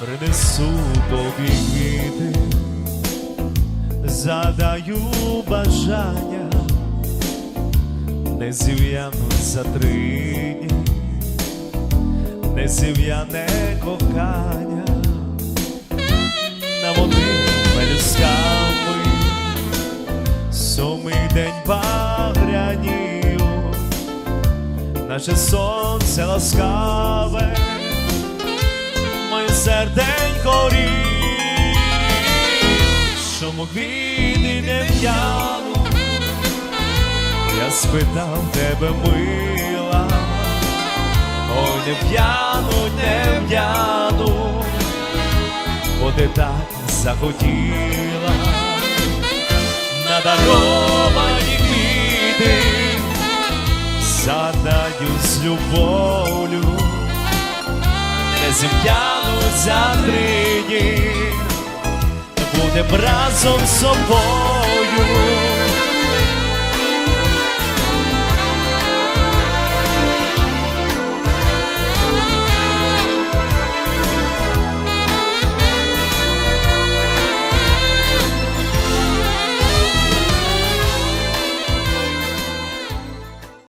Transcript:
принесу тобі квіти, задаю бажання, не зів'януть за три дні, не зів'яне кохання, на води пелюсками, сумий день багрянів, наче сонце ласкаве серденько річ, чому квіти не в'яну, я спитав тебе, мила, ой, не в'януть, не в'яну, бо ти так захотіла, надаровані квіти, задаю з любов'ю зім'яну за буде дні, разом з собою.